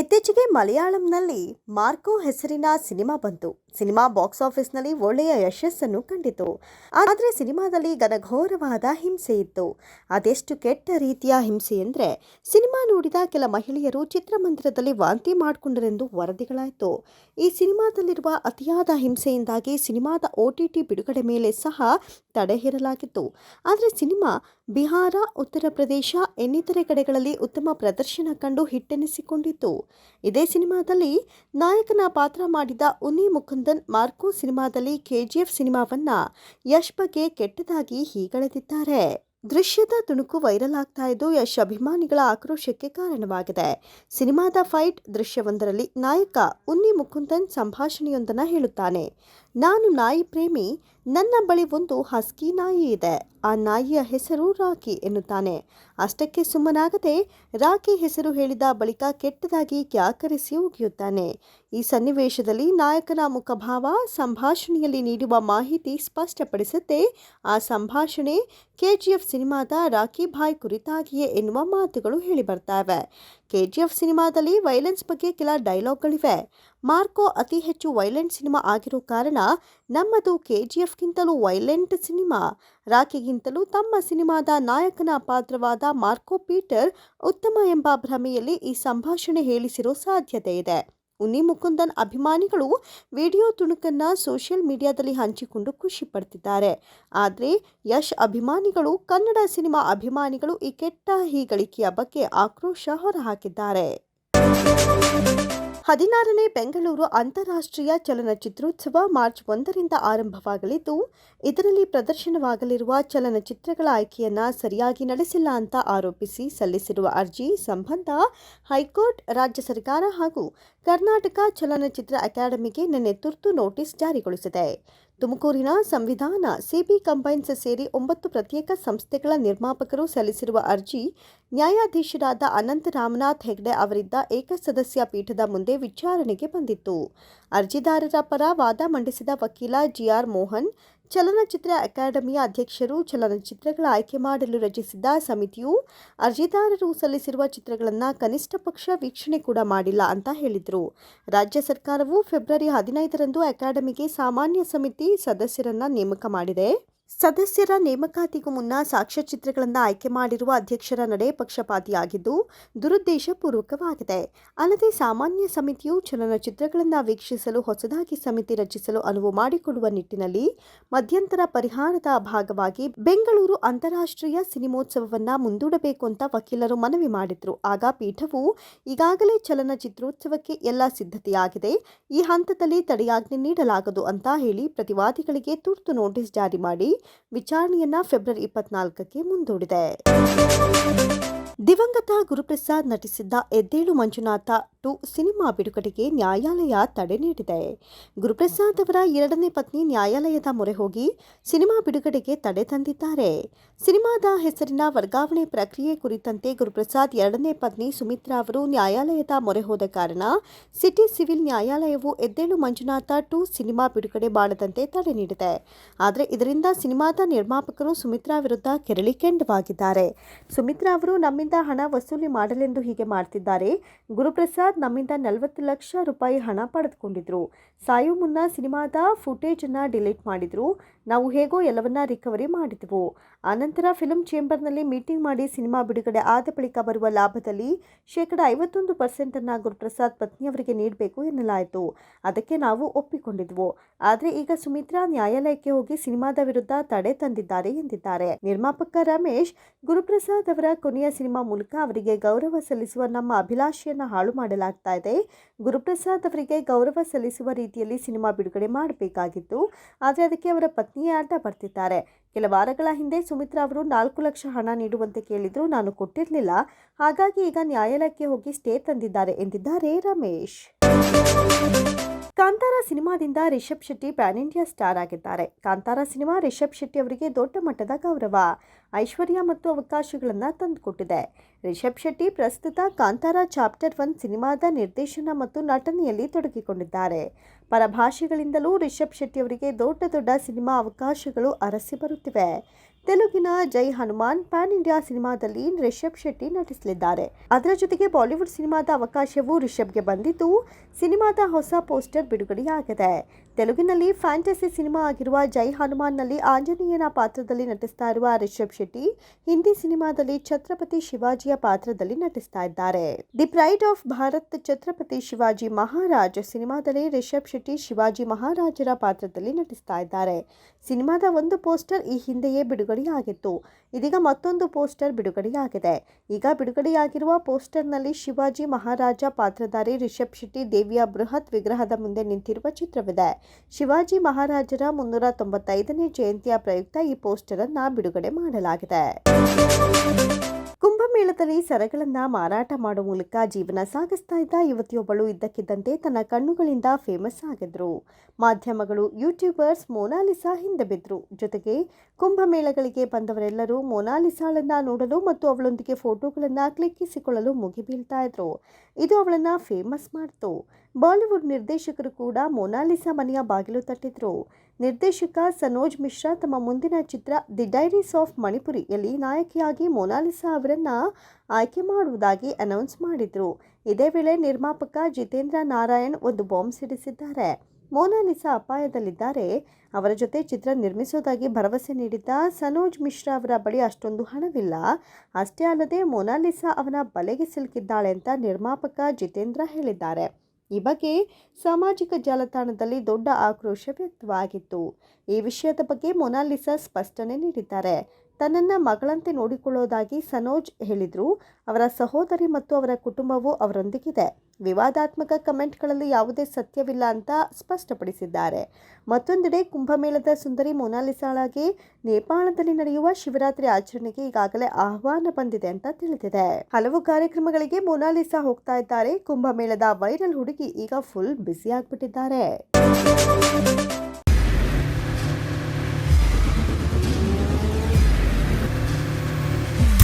ಇತ್ತೀಚೆಗೆ ಮಲಯಾಳಂನಲ್ಲಿ ಮಾರ್ಕೋ ಹೆಸರಿನ ಸಿನಿಮಾ ಬಂತು. ಸಿನಿಮಾ ಬಾಕ್ಸ್ ಆಫೀಸ್ನಲ್ಲಿ ಒಳ್ಳೆಯ ಯಶಸ್ಸನ್ನು ಕಂಡಿತು. ಆದರೆ ಸಿನಿಮಾದಲ್ಲಿ ಘನಘೋರವಾದ ಹಿಂಸೆ ಇತ್ತು. ಅದೆಷ್ಟು ಕೆಟ್ಟ ರೀತಿಯ ಹಿಂಸೆ ಎಂದರೆ ಸಿನಿಮಾ ನೋಡಿದ ಕೆಲ ಮಹಿಳೆಯರು ಚಿತ್ರಮಂದಿರದಲ್ಲಿ ವಾಂತಿ ಮಾಡಿಕೊಂಡರೆಂದು ವರದಿಗಳಾಯಿತು. ಈ ಸಿನಿಮಾದಲ್ಲಿರುವ ಅತಿಯಾದ ಹಿಂಸೆಯಿಂದಾಗಿ ಸಿನಿಮಾದ ಒ ಟಿ ಟಿ ಬಿಡುಗಡೆ ಮೇಲೆ ಸಹ ತಡೆ ಹೇರಲಾಗಿತ್ತು. ಆದರೆ ಸಿನಿಮಾ ಬಿಹಾರ, ಉತ್ತರ ಪ್ರದೇಶ, ಇನ್ನಿತರೆ ಕಡೆಗಳಲ್ಲಿ ಉತ್ತಮ ಪ್ರದರ್ಶನ ಕಂಡು ಹಿಟ್ಟೆನಿಸಿಕೊಂಡಿತು. ಇದೇ ಸಿನಿಮಾದಲ್ಲಿ ನಾಯಕನ ಪಾತ್ರ ಮಾಡಿದ ಉನ್ನಿ ಮುಕುಂದನ್ ಮಾರ್ಕೋ ಸಿನಿಮಾದಲ್ಲಿ ಕೆಜಿಎಫ್ ಸಿನಿಮಾವನ್ನ ಯಶ್ ಬಗ್ಗೆ ಕೆಟ್ಟದಾಗಿ ಹೀಗಳೆದಿದ್ದಾರೆ. ದೃಶ್ಯದ ತುಣುಕು ವೈರಲ್ ಆಗ್ತಾ ಇದ್ದು, ಯಶ್ ಅಭಿಮಾನಿಗಳ ಆಕ್ರೋಶಕ್ಕೆ ಕಾರಣವಾಗಿದೆ. ಸಿನಿಮಾದ ಫೈಟ್ ದೃಶ್ಯವೊಂದರಲ್ಲಿ ನಾಯಕ ಉನ್ನಿ ಮುಕುಂದನ್ ಸಂಭಾಷಣೆಯೊಂದನ್ನು ಹೇಳುತ್ತಾನೆ. ನಾನು ನಾಯಿ ಪ್ರೇಮಿ, ನನ್ನ ಬಳಿ ಒಂದು ಹಸ್ಕಿ ನಾಯಿ ಇದೆ. ಆ ನಾಯಿಯ ಹೆಸರು ರಾಕಿ ಎನ್ನುತ್ತಾನೆ. ಅಷ್ಟಕ್ಕೆ ಸುಮ್ಮನಾಗದೆ ರಾಕಿ ಹೆಸರು ಹೇಳಿದ ಬಳಿಕ ಕೆಟ್ಟದಾಗಿ ಕ್ಯಾಕರಿಸಿ ಉಗಿಯುತ್ತಾನೆ. ಈ ಸನ್ನಿವೇಶದಲ್ಲಿ ನಾಯಕನ ಮುಖಭಾವ ಸಂಭಾಷಣೆಯಲ್ಲಿ ನೀಡುವ ಮಾಹಿತಿ ಸ್ಪಷ್ಟಪಡಿಸುತ್ತೆ. ಆ ಸಂಭಾಷಣೆ ಕೆಜಿಎಫ್ ಸಿನಿಮಾದ ರಾಕಿ ಭಾಯ್ ಕುರಿತಾಗಿಯೇ ಎನ್ನುವ ಮಾತುಗಳು ಹೇಳಿಬರ್ತಾವೆ. ಕೆಜಿಎಫ್ ಸಿನಿಮಾದಲ್ಲಿ ವೈಲೆನ್ಸ್ ಬಗ್ಗೆ ಕೆಲ ಡೈಲಾಗ್ಗಳಿವೆ. ಮಾರ್ಕೋ ಅತಿ ಹೆಚ್ಚು ವೈಲೆಂಟ್ ಸಿನಿಮಾ ಆಗಿರೋ ಕಾರಣ ನಮ್ಮದು ಕೆ ಜಿ ಎಫ್ಗಿಂತಲೂ ವೈಲೆಂಟ್ ಸಿನಿಮಾ. ರಾಖಿಗಿಂತಲೂ ತಮ್ಮ ಸಿನಿಮಾದ ನಾಯಕನ ಪಾತ್ರವಾದ ಮಾರ್ಕೋ ಪೀಟರ್ ಉತ್ತಮ ಎಂಬ ಭ್ರಮೆಯಲ್ಲಿ ಈ ಸಂಭಾಷಣೆ ಹೇಳಿಸಿರೋ ಸಾಧ್ಯತೆ ಇದೆ. ಉನ್ನಿ ಮುಕುಂದನ್ ಅಭಿಮಾನಿಗಳು ವಿಡಿಯೋ ತುಣುಕನ್ನು ಸೋಷಿಯಲ್ ಮೀಡಿಯಾದಲ್ಲಿ ಹಂಚಿಕೊಂಡು ಖುಷಿ ಪಡ್ತಿದ್ದಾರೆ. ಆದರೆ ಯಶ್ ಅಭಿಮಾನಿಗಳು, ಕನ್ನಡ ಸಿನಿಮಾ ಅಭಿಮಾನಿಗಳು ಈ ಕೆಟ್ಟ ಹೀಗಳಿಕೆಯ ಬಗ್ಗೆ ಆಕ್ರೋಶ ಹೊರಹಾಕಿದ್ದಾರೆ. ಹದಿನಾರನೇ ಬೆಂಗಳೂರು ಅಂತಾರಾಷ್ಟ್ರೀಯ ಚಲನಚಿತ್ರೋತ್ಸವ ಮಾರ್ಚ್ ಒಂದರಿಂದ ಆರಂಭವಾಗಲಿದ್ದು, ಇದರಲ್ಲಿ ಪ್ರದರ್ಶನವಾಗಲಿರುವ ಚಲನಚಿತ್ರಗಳ ಆಯ್ಕೆಯನ್ನು ಸರಿಯಾಗಿ ನಡೆಸಿಲ್ಲ ಅಂತ ಆರೋಪಿಸಿ ಸಲ್ಲಿಸಿರುವ ಅರ್ಜಿ ಸಂಬಂಧ ಹೈಕೋರ್ಟ್, ರಾಜ್ಯ ಸರ್ಕಾರ ಹಾಗೂ ಕರ್ನಾಟಕ ಚಲನಚಿತ್ರ ಅಕಾಡೆಮಿಗೆ ನಿನ್ನೆ ತುರ್ತು ನೋಟಿಸ್ ಜಾರಿಗೊಳಿಸಿದೆ. ತುಮಕೂರಿನ ಸಂವಿಧಾನ ಸಿಬಿ ಕಂಬೈನ್ಸ್ ಸೇರಿ ಒಂಬತ್ತು ಪ್ರತ್ಯೇಕ ಸಂಸ್ಥೆಗಳ ನಿರ್ಮಾಪಕರು ಸಲ್ಲಿಸಿರುವ ಅರ್ಜಿ ನ್ಯಾಯಾಧೀಶರಾದ ಅನಂತ ರಾಮನಾಥ್ ಹೆಗ್ಡೆ ಅವರಿದ್ದ ಏಕಸದಸ್ಯ ಪೀಠದ ಮುಂದೆ ವಿಚಾರಣೆಗೆ ಬಂದಿತ್ತು. ಅರ್ಜಿದಾರರ ಪರ ವಾದ ಮಂಡಿಸಿದ ವಕೀಲ ಜಿಆರ್ ಮೋಹನ್ ಚಲನಚಿತ್ರ ಅಕಾಡೆಮಿಯ ಅಧ್ಯಕ್ಷರು ಚಲನಚಿತ್ರಗಳ ಆಯ್ಕೆ ಮಾಡಲು ರಚಿಸಿದ್ದ ಸಮಿತಿಯು ಅರ್ಜಿದಾರರು ಸಲ್ಲಿಸಿರುವ ಚಿತ್ರಗಳನ್ನು ಕನಿಷ್ಠ ಪಕ್ಷ ವೀಕ್ಷಣೆ ಕೂಡ ಮಾಡಿಲ್ಲ ಅಂತ ಹೇಳಿದರು. ರಾಜ್ಯ ಸರ್ಕಾರವು ಫೆಬ್ರವರಿ ಹದಿನೈದರಂದು ಅಕಾಡೆಮಿಗೆ ಸಾಮಾನ್ಯ ಸಮಿತಿ ಸದಸ್ಯರನ್ನು ನೇಮಕ ಮಾಡಿದೆ. ಸದಸ್ಯರ ನೇಮಕಾತಿಗೂ ಮುನ್ನ ಸಾಕ್ಷ್ಯಚಿತ್ರಗಳನ್ನು ಆಯ್ಕೆ ಮಾಡಿರುವ ಅಧ್ಯಕ್ಷರ ನಡೆ ಪಕ್ಷಪಾತಿಯಾಗಿದ್ದು ದುರುದ್ದೇಶಪೂರ್ವಕವಾಗಿದೆ. ಅಲ್ಲದೆ ಸಾಮಾನ್ಯ ಸಮಿತಿಯು ಚಲನಚಿತ್ರಗಳನ್ನು ವೀಕ್ಷಿಸಲು ಹೊಸದಾಗಿ ಸಮಿತಿ ರಚಿಸಲು ಅನುವು ಮಾಡಿಕೊಡುವ ನಿಟ್ಟಿನಲ್ಲಿ ಮಧ್ಯಂತರ ಪರಿಹಾರದ ಭಾಗವಾಗಿ ಬೆಂಗಳೂರು ಅಂತಾರಾಷ್ಟ್ರೀಯ ಸಿನಿಮೋತ್ಸವವನ್ನು ಮುಂದೂಡಬೇಕು ಅಂತ ವಕೀಲರು ಮನವಿ ಮಾಡಿದ್ರು. ಆಗ ಪೀಠವು ಈಗಾಗಲೇ ಚಲನಚಿತ್ರೋತ್ಸವಕ್ಕೆ ಎಲ್ಲ ಸಿದ್ಧತೆಯಾಗಿದೆ. ಈ ಹಂತದಲ್ಲಿ ತಡೆಯಾಜ್ಞೆ ನೀಡಲಾಗದು ಅಂತ ಹೇಳಿ ಪ್ರತಿವಾದಿಗಳಿಗೆ ತುರ್ತು ನೋಟಿಸ್ ಜಾರಿ ಮಾಡಿ ವಿಚಾರಣೆಯನ್ನ ಫೆಬ್ರವರಿ ಇಪ್ಪತ್ನಾಲ್ಕಕ್ಕೆ ಮುಂದೂಡಿದೆ. ದಿವಂಗತ ಗುರುಪ್ರಸಾದ್ ನಟಿಸಿದ್ದ ಎದ್ದೇಳು ಮಂಜುನಾಥ ಟು ಸಿನಿಮಾ ಬಿಡುಗಡೆಗೆ ನ್ಯಾಯಾಲಯ ತಡೆ ನೀಡಿದೆ. ಗುರುಪ್ರಸಾದ್ ಅವರ ಎರಡನೇ ಪತ್ನಿ ನ್ಯಾಯಾಲಯದ ಮೊರೆ ಹೋಗಿ ಸಿನಿಮಾ ಬಿಡುಗಡೆಗೆ ತಡೆ ತಂದಿದ್ದಾರೆ. ಸಿನಿಮಾದ ಹೆಸರಿನ ವರ್ಗಾವಣೆ ಪ್ರಕ್ರಿಯೆ ಕುರಿತಂತೆ ಗುರುಪ್ರಸಾದ್ ಎರಡನೇ ಪತ್ನಿ ಸುಮಿತ್ರಾ ಅವರು ನ್ಯಾಯಾಲಯದ ಮೊರೆ ಹೋದ ಕಾರಣ ಸಿಟಿ ಸಿವಿಲ್ ನ್ಯಾಯಾಲಯವು ಎದ್ದೇಳು ಮಂಜುನಾಥ ಟು ಸಿನಿಮಾ ಬಿಡುಗಡೆ ಮಾಡದಂತೆ ತಡೆ ನೀಡಿದೆ. ಆದರೆ ಇದರಿಂದ ಸಿನಿಮಾದ ನಿರ್ಮಾಪಕರು ಸುಮಿತ್ರಾ ವಿರುದ್ಧ ಕೆರಳಿ ಕೆಂಡವಾಗಿದ್ದಾರೆ. ಸುಮಿತ್ರಾ ಅವರು ನಮ್ಮಿಂದ ಹಣ ವಸೂಲಿ ಮಾಡಲೆಂದು ಹೀಗೆ ಮಾಡ್ತಿದ್ದಾರೆ. ಗುರುಪ್ರಸಾದ್ ನಮ್ಮಿಂದ ನಲವತ್ತು ಲಕ್ಷ ರೂಪಾಯಿ ಹಣ ಪಡೆದುಕೊಂಡಿದ್ರು. ಸಾಯೋ ಮುನ್ನ ಸಿನಿಮಾದ ಫುಟೇಜ್ ಅನ್ನ ಡಿಲೀಟ್ ಮಾಡಿದ್ರು. ನಾವು ಹೇಗೋ ಎಲ್ಲವನ್ನ ರಿಕವರಿ ಮಾಡಿದ್ವು. ಆನಂತರ ಫಿಲಂ ಚೇಂಬರ್ನಲ್ಲಿ ಮೀಟಿಂಗ್ ಮಾಡಿ ಸಿನಿಮಾ ಬಿಡುಗಡೆ ಆದ ಬಳಿಕ ಬರುವ ಲಾಭದಲ್ಲಿ ಶೇಕಡ ಐವತ್ತೊಂದು ಪರ್ಸೆಂಟನ್ನು ಗುರುಪ್ರಸಾದ್ ಪತ್ನಿಯವರಿಗೆ ನೀಡಬೇಕು ಎನ್ನಲಾಯಿತು. ಅದಕ್ಕೆ ನಾವು ಒಪ್ಪಿಕೊಂಡಿದ್ವು. ಆದರೆ ಈಗ ಸುಮಿತ್ರಾ ನ್ಯಾಯಾಲಯಕ್ಕೆ ಹೋಗಿ ಸಿನಿಮಾದ ವಿರುದ್ಧ ತಡೆ ತಂದಿದ್ದಾರೆ ಎಂದಿದ್ದಾರೆ. ನಿರ್ಮಾಪಕ ರಮೇಶ್, ಗುರುಪ್ರಸಾದ್ ಅವರ ಕೊನೆಯ ಸಿನಿಮಾ ಮೂಲಕ ಅವರಿಗೆ ಗೌರವ ಸಲ್ಲಿಸುವ ನಮ್ಮ ಅಭಿಲಾಷೆಯನ್ನು ಹಾಳು ಮಾಡಲಾಗ್ತಾ ಇದೆ. ಗುರುಪ್ರಸಾದ್ ಅವರಿಗೆ ಗೌರವ ಸಲ್ಲಿಸುವ ರೀತಿಯಲ್ಲಿ ಸಿನಿಮಾ ಬಿಡುಗಡೆ ಮಾಡಬೇಕಾಗಿತ್ತು. ಆದರೆ ಅದಕ್ಕೆ ಅವರ ಪತ್ನಿಯೇ ಅಂತ ಬರ್ತಿದ್ದಾರೆ. ಕೆಲ ವಾರಗಳ ಹಿಂದೆ ಸುಮಿತ್ರಾ ಅವರು ನಾಲ್ಕು ಲಕ್ಷ ಹಣ ನೀಡುವಂತೆ ಕೇಳಿದ್ರು ನಾನು ಕೊಟ್ಟಿರಲಿಲ್ಲ. ಹಾಗಾಗಿ ಈಗ ನ್ಯಾಯಾಲಯಕ್ಕೆ ಹೋಗಿ ಸ್ಟೇ ತಂದಿದ್ದಾರೆ ಎಂದಿದ್ದಾರೆ Ramesh. Kantara ಸಿನಿಮಾದಿಂದ Rishab Shetty pan India star ಆಗಿದ್ದಾರೆ. ಕಾಂತಾರ ಸಿನಿಮಾ ರಿಷಬ್ ಶೆಟ್ಟಿ ಅವರಿಗೆ ದೊಡ್ಡ ಮಟ್ಟದ ಗೌರವ. ಐಶ್ವರ್ಯ ಮತ್ತು ಅವಕಾಶಗಳನ್ನು ತಂದುಕೊಟ್ಟಿದೆ. ರಿಷಬ್ ಶೆಟ್ಟಿ ಪ್ರಸ್ತುತ ಕಾಂತಾರ ಚಾಪ್ಟರ್ ಒನ್ ಸಿನಿಮಾದ ನಿರ್ದೇಶನ ಮತ್ತು ನಟನೆಯಲ್ಲಿ ತೊಡಗಿಕೊಂಡಿದ್ದಾರೆ. ಪರಭಾಷೆಗಳಿಂದಲೂ ರಿಷಬ್ ಶೆಟ್ಟಿ ಅವರಿಗೆ ದೊಡ್ಡ ದೊಡ್ಡ ಸಿನಿಮಾ ಅವಕಾಶಗಳು ಅರಸಿ ಬರುತ್ತಿವೆ. ತೆಲುಗಿನ ಜೈ ಹನುಮಾನ್ ಪ್ಯಾನ್ ಇಂಡಿಯಾ ಸಿನಿಮಾದಲ್ಲಿ ರಿಷಬ್ ಶೆಟ್ಟಿ ನಟಿಸಲಿದ್ದಾರೆ. ಅದರ ಜೊತೆಗೆ ಬಾಲಿವುಡ್ ಸಿನಿಮಾದ ಅವಕಾಶವೂ ರಿಷಬ್ಗೆ ಬಂದಿದ್ದು, ಸಿನಿಮಾದ ಹೊಸ ಪೋಸ್ಟರ್ ಬಿಡುಗಡೆಯಾಗಿದೆ. ತೆಲುಗಿನಲ್ಲಿ ಫ್ಯಾಂಟಸಿ ಸಿನಿಮಾ ಆಗಿರುವ ಜೈ ಹನುಮಾನ್ನಲ್ಲಿ ಆಂಜನೇಯನ ಪಾತ್ರದಲ್ಲಿ ನಟಿಸ್ತಾ ಇರುವ ರಿಷಬ್ ಶೆಟ್ಟಿ, ಹಿಂದಿ ಸಿನಿಮಾದಲ್ಲಿ ಛತ್ರಪತಿ ಶಿವಾಜಿಯ ಪಾತ್ರದಲ್ಲಿ ನಟಿಸ್ತಾ ಇದ್ದಾರೆ. The pride of Bharat Chhatrapati Shivaji Maharaj ಸಿನಿಮಾದಲ್ಲಿ ರಿಷಬ್ ಶೆಟ್ಟಿ, ಶಿವಾಜಿ ಮಹಾರಾಜರ ಪಾತ್ರದಲ್ಲಿ ನಟಿಸ್ತಾ ಇದ್ದಾರೆ. ಸಿನಿಮಾದ ಒಂದು ಪೋಸ್ಟರ್ ಈ ಹಿಂದೆಯೇ ಬಿಡುಗಡೆಯಾಗಿತ್ತು. ಇದೀಗ ಮತ್ತೊಂದು ಪೋಸ್ಟರ್ ಬಿಡುಗಡೆಯಾಗಿದೆ. ಈಗ ಬಿಡುಗಡೆಯಾಗಿರುವ ಪೋಸ್ಟರ್ನಲ್ಲಿ ಶಿವಾಜಿ ಮಹಾರಾಜ ಪಾತ್ರಧಾರಿ ರಿಷಬ್ ಶೆಟ್ಟಿ ದೇವಿಯ ಬೃಹತ್ ವಿಗ್ರಹದ ಮುಂದೆ ನಿಂತಿರುವ ಚಿತ್ರವಿದೆ. ಶಿವಾಜಿ ಮಹಾರಾಜರ ಮುನ್ನೂರ ತೊಂಬತ್ತೈದನೇ ಜಯಂತಿಯ ಪ್ರಯುಕ್ತ ಈ ಪೋಸ್ಟರ್ ಅನ್ನ ಬಿಡುಗಡೆ ಮಾಡಲಾಗಿದೆ. ಕುಂಭಮೇಳದಲ್ಲಿ ಸರಗಳನ್ನ ಮಾರಾಟ ಮಾಡುವ ಮೂಲಕ ಜೀವನ ಸಾಗಿಸ್ತಾ ಇದ್ದ ಯುವತಿಯೊಬ್ಬಳು ಇದ್ದಕ್ಕಿದ್ದಂತೆ ತನ್ನ ಕಣ್ಣುಗಳಿಂದ ಫೇಮಸ್ ಆಗಿದ್ರು ಮಾಧ್ಯಮಗಳು ಯೂಟ್ಯೂಬರ್ಸ್ ಮೊನಾಲಿಸಾ ಹಿಂದೆ ಬಿದ್ರು. ಜೊತೆಗೆ ಕುಂಭಮೇಳಗಳಿಗೆ ಬಂದವರೆಲ್ಲರೂ ಮೊನಾಲಿಸಾಳನ್ನ ನೋಡಲು ಮತ್ತು ಅವಳೊಂದಿಗೆ ಫೋಟೋಗಳನ್ನ ಕ್ಲಿಕ್ಕಿಸಿಕೊಳ್ಳಲು ಮುಗಿಬೀಳ್ತಾ ಇದ್ರು. ಇದು ಅವಳನ್ನ ಫೇಮಸ್ ಮಾಡ್ತು. ಬಾಲಿವುಡ್ ನಿರ್ದೇಶಕರು ಕೂಡ ಮೊನಾಲಿಸಾ ಮನೆಯ ಬಾಗಿಲು ತಟ್ಟಿದ್ರು. ನಿರ್ದೇಶಕ ಸನೋಜ್ ಮಿಶ್ರಾ ತಮ್ಮ ಮುಂದಿನ ಚಿತ್ರ ದಿ ಡೈರೀಸ್ ಆಫ್ ಮಣಿಪುರಿಯಲ್ಲಿ ನಾಯಕಿಯಾಗಿ ಮೊನಾಲಿಸಾ ಅವರನ್ನ ಆಯ್ಕೆ ಮಾಡುವುದಾಗಿ ಅನೌನ್ಸ್ ಮಾಡಿದ್ರು. ಇದೇ ವೇಳೆ ನಿರ್ಮಾಪಕ ಜಿತೇಂದ್ರ ನಾರಾಯಣ್ ಒಂದು ಬಾಂಬ್ ಸಿಡಿಸಿದ್ದಾರೆ. ಮೊನಾಲಿಸಾ ಅಪಾಯದಲ್ಲಿದ್ದಾರೆ. ಅವರ ಜೊತೆ ಚಿತ್ರ ನಿರ್ಮಿಸೋದಾಗಿ ಭರವಸೆ ನೀಡಿದ್ದ ಸನೋಜ್ ಮಿಶ್ರಾ ಅವರ ಬಳಿ ಅಷ್ಟೊಂದು ಹಣವಿಲ್ಲ. ಅಷ್ಟೇ ಅಲ್ಲದೆ ಮೊನಾಲಿಸಾ ಅವನ ಬಲೆಗೆ ಸಿಲುಕಿದ್ದಾಳೆ ಅಂತ ನಿರ್ಮಾಪಕ ಜಿತೇಂದ್ರ ಹೇಳಿದ್ದಾರೆ. ಈ ಬಗ್ಗೆ ಸಾಮಾಜಿಕ ಜಾಲತಾಣದಲ್ಲಿ ದೊಡ್ಡ ಆಕ್ರೋಶ ವ್ಯಕ್ತವಾಗಿತ್ತು. ಈ ವಿಷಯದ ಬಗ್ಗೆ ಮೊನಾಲಿಸಾ ಸ್ಪಷ್ಟನೆ ನೀಡಿದ್ದಾರೆ. ತನ್ನನ್ನು ಮಗಳಂತೆ ನೋಡಿಕೊಳ್ಳೋದಾಗಿ ಸನೋಜ್ ಹೇಳಿದರು. ಅವರ ಸಹೋದರಿ ಮತ್ತು ಅವರ ಕುಟುಂಬವು ಅವರೊಂದಿಗಿದೆ. ವಿವಾದಾತ್ಮಕ ಕಮೆಂಟ್ಗಳಲ್ಲಿ ಯಾವುದೇ ಸತ್ಯವಿಲ್ಲ ಅಂತ ಸ್ಪಷ್ಟಪಡಿಸಿದ್ದಾರೆ. ಮತ್ತೊಂದೆಡೆ ಕುಂಭಮೇಳದ ಸುಂದರಿ ಮೊನಾಲಿಸಾಳಾಗಿ ನೇಪಾಳದಲ್ಲಿ ನಡೆಯುವ ಶಿವರಾತ್ರಿ ಆಚರಣೆಗೆ ಈಗಾಗಲೇ ಆಹ್ವಾನ ಬಂದಿದೆ ಅಂತ ತಿಳಿದಿದೆ. ಹಲವು ಕಾರ್ಯಕ್ರಮಗಳಿಗೆ ಮೊನಾಲಿಸಾ ಹೋಗ್ತಾ ಇದ್ದಾರೆ. ಕುಂಭಮೇಳದ ವೈರಲ್ ಹುಡುಗಿ ಈಗ ಫುಲ್ ಬ್ಯುಸಿ ಆಗ್ಬಿಟ್ಟಿದ್ದಾರೆ.